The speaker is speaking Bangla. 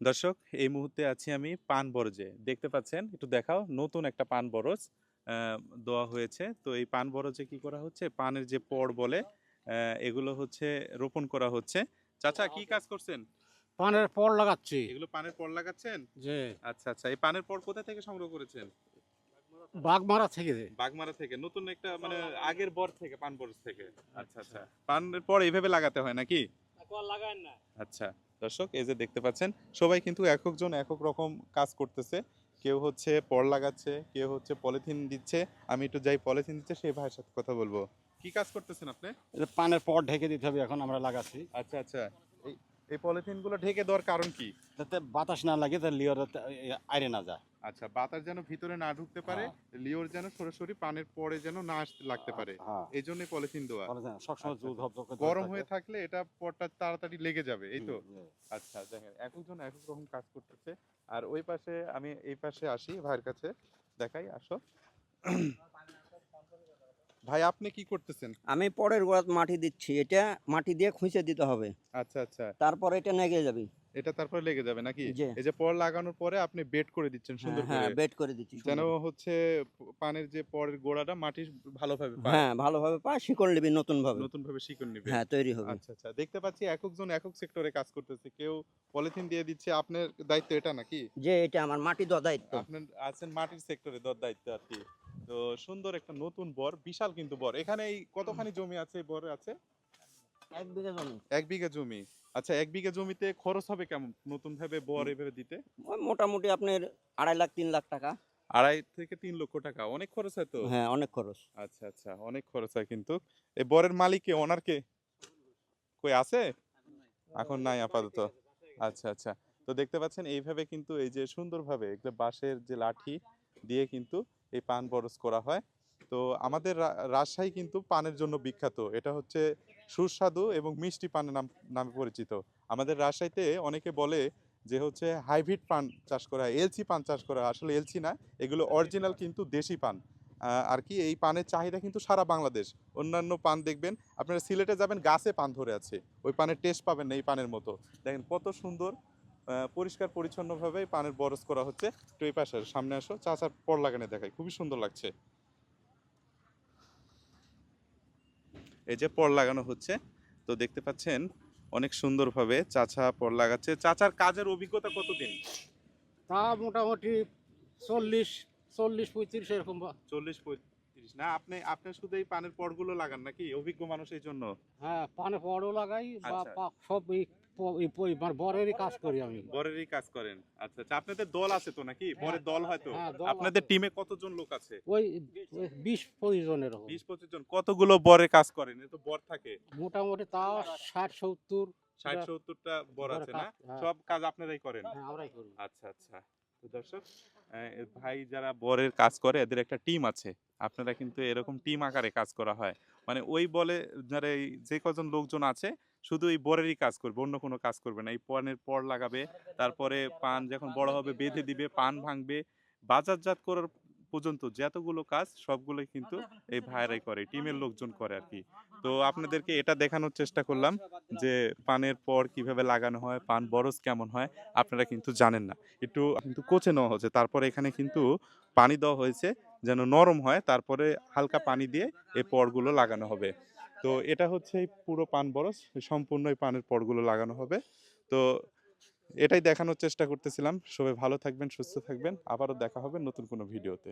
দর্শক এই মুহূর্তে আছি আমি পান বরজে দেখতে পাচ্ছেন একটু দেখাও নতুন একটা পান বরজ দেওয়া হয়েছে। তো এই পান বরজে কি করা হচ্ছে? পানের যে পড় বলে এগুলো হচ্ছে রোপণ করা হচ্ছে। চাচা কি কাজ করছেন? পানের পর লাগাচ্ছি। এগুলো পানের পড় লাগাচ্ছেন? যে আচ্ছা আচ্ছা এই পানের পড় কোথা থেকে সংগ্রহ করেছেন? বাগমারা থেকে। বাগমারা থেকে নতুন একটা মানে আগের বর থেকে পান বরজ থেকে। আচ্ছা। আচ্ছা পানের পর এইভাবে লাগাতে হয় নাকি? আচ্ছা। দর্শক এই যে দেখতে পাচ্ছেন সবাই কিন্তু একক জন একক রকম কাজ করতেছে। কেউ হচ্ছে পড় লাগাচ্ছে কেউ হচ্ছে পলিথিন দিচ্ছে। আমি একটু যাই পলিথিন দিচ্ছে সেই ভাইয়ের সাথে কথা বলব। কি কাজ করতেছেন আপনি? পানের পর ঢেকে দিতে হবে এখন আমরা লাগাচ্ছি। আচ্ছা আচ্ছা। এই এই পলিথিনগুলো ঢেকে দেওয়ার কারণ কি? যাতে বাতাস না লাগে তাহলে লিওর আইরে না যায়। আচ্ছা বাতাস যেন ভিতরে না ঢুকতে পারে লিওর যেন সরাসরি পানের পরে যেন না আসতে লাগতে পারে। হ্যাঁ। এই জন্য পলিথিন দেওয়া। সবসময় আচ্ছা, করে গরম হয়ে থাকলে এটা পরটা তাড়াতাড়ি লেগে যাবে এই তো। আচ্ছা দেখেন একজন এক এক রকম কাজ করতেছে। আর ওই পাশে আমি এই পাশে আসি ভাইয়ের কাছে দেখাই আসো। ভাই আপনি কি করতেছেন? আমি পরের গোড়াত মাটি দিচ্ছি এটা মাটি দিয়ে খুঁজে দিতে হবে। আচ্ছা আচ্ছা। তারপর এটা নেগে যাবে। এটা তারপরে লেগে যাবে নাকি? এই যে পর লাগানোর পরে আপনি বেড করে দিচ্ছেন সুন্দর হ্যাঁ করে। বেড করে দিচ্ছি যেন হচ্ছে পানের যে পরের গোড়াটা মাটি ভালোভাবে পায়। হ্যাঁ ভালোভাবে পা শিকড় নিবি নতুন ভাবে নতুন ভাবে শিকড় নিবে। হ্যাঁ তৈরি হবে। আচ্ছা আচ্ছা দেখতে পাচ্ছি একজন একক সেক্টরে কাজ করতেছে। কেউ পলিথিন দিয়ে দিচ্ছে আপনার দায়িত্ব এটা নাকি? যে এটা আমার মাটি দেওয়া দায়িত্ব। আপনার আছেন মাটির সেক্টরে দর দায়িত্ব আর কি। তো সুন্দর একটা নতুন বর বিশাল কিন্তু বর। এখানে কতখানি জমি আছে বর আছে? এক বিঘা জমি। এক বিঘা জমি। আচ্ছা এক বিঘা জমিতে খরচ হবে কেমন? নতুন ভাবে বর এভাবে দিতে? ওই মোটামুটি আপনার আড়াই লাখ তিন লাখ টাকা। আড়াই থেকে তিন লক্ষ টাকা। অনেক খরচ হয় তো? হ্যাঁ অনেক খরচ। আচ্ছা আচ্ছা অনেক খরচ হয় কিন্তু। এই বরের মালিককে ওনারকে কই আছে? এখন নাই আপাতত। আচ্ছা আচ্ছা। তো দেখতে পাচ্ছেন এইভাবে কিন্তু এই যে সুন্দরভাবে এগুলো বাঁশের যে লাঠি দিয়ে কিন্তু এই পান বরজ করা হয়। তো আমাদের রাজশাহী কিন্তু পানের জন্য বিখ্যাত। এটা হচ্ছে সুস্বাদু এবং মিষ্টি পানের নাম নামে পরিচিত। আমাদের রাজশাহীতে অনেকে বলে যে হচ্ছে হাইব্রিড পান চাষ করা এলচি পান চাষ করা আসলে এলসি না এগুলো অরিজিনাল কিন্তু দেশি পান। আর কি এই পানের চাহিদা কিন্তু সারা বাংলাদেশ। অন্যান্য পান দেখবেন আপনারা সিলেটে যাবেন গাছে পান ধরে আছে। ওই পানের টেস্ট পাবেন না এই পানের মতো। দেখেন কত সুন্দর পরিষ্কার পরিচ্ছন্নভাবে পানের বরস করা হচ্ছে। একটু এই পাশে আসো, সামনে আসো চাচার পর লাগানো দেখায় খুবই সুন্দর লাগছে। এই যে পর লাগানো হচ্ছে তো দেখতে পাচ্ছেন অনেক সুন্দরভাবে চাচা পর লাগাচ্ছে। চাচার কাজের অভিজ্ঞতা কতদিন? তা মোটামুটি চল্লিশ চল্লিশ পঁয়ত্রিশ এরকম বা- চল্লিশ পঁয়ত্রিশ না আপনি আপনি শুধু এই পানের পরগুলো লাগান নাকি? অভিজ্ঞ মানুষ এই জন্য? হ্যাঁ পানে পরও লাগাই বা আচ্ছা। সব প- মানে বরেরই কাজ করি আমি। বরেরই কাজ করেন। আচ্ছা আচ্ছা আপনাদের দল আছে তো নাকি? বরের দল হয়তো হ্যাঁ, আপনাদের টিমে কতজন লোক আছে? ওই ওই বিশ পঁচিশ জনের এরকম বিশ পঁচিশ জন। কতগুলো বরে কাজ করেন? এ তো বর থাকে। মোটামুটি তাও ষাট সত্তর ষাট বর- সত্তরটা বর আছে না? হ্যাঁ। সব কাজ আপনারাই করেন? হ্যাঁ আমরাই করি। আচ্ছা আচ্ছা। তো দর্শক ভাই যারা বরের কাজ করে এদের একটা টিম আছে। আপনারা কিন্তু এরকম টিম আকারে কাজ করা হয়। মানে ওই বলে যারা যে কজন লোকজন আছে, শুধু এই বরেরই কাজ করবে, অন্য কোনো কাজ করবে না। এই পানের পর লাগাবে, তারপরে পান যখন বড় হবে বেঁধে দিবে, পান ভাঙবে। বাজারজাত করার পর্যন্ত যতগুলো কাজ সবগুলোই কিন্তু এই ভাইরাই করে, টিমের লোকজন করে আর কি। তো আপনাদেরকে এটা দেখানোর চেষ্টা করলাম যে পানের পর কীভাবে লাগানো হয়, পান বরজ কেমন হয়, আপনারা কিন্তু জানেন না। একটু কিন্তু কোচে নেওয়া হচ্ছে তারপরে এখানে কিন্তু পানি দেওয়া হয়েছে। যেন নরম হয়, তারপরে হালকা পানি দিয়ে এই পরগুলো লাগানো হবে। তো এটা হচ্ছে এই পুরো পান বরস সম্পূর্ণ এই পানের পরগুলো লাগানো হবে। তো এটাই দেখানোর চেষ্টা করতেছিলাম। সবাই ভালো থাকবেন, সুস্থ থাকবেন। আবারও দেখা হবে নতুন কোনো ভিডিওতে।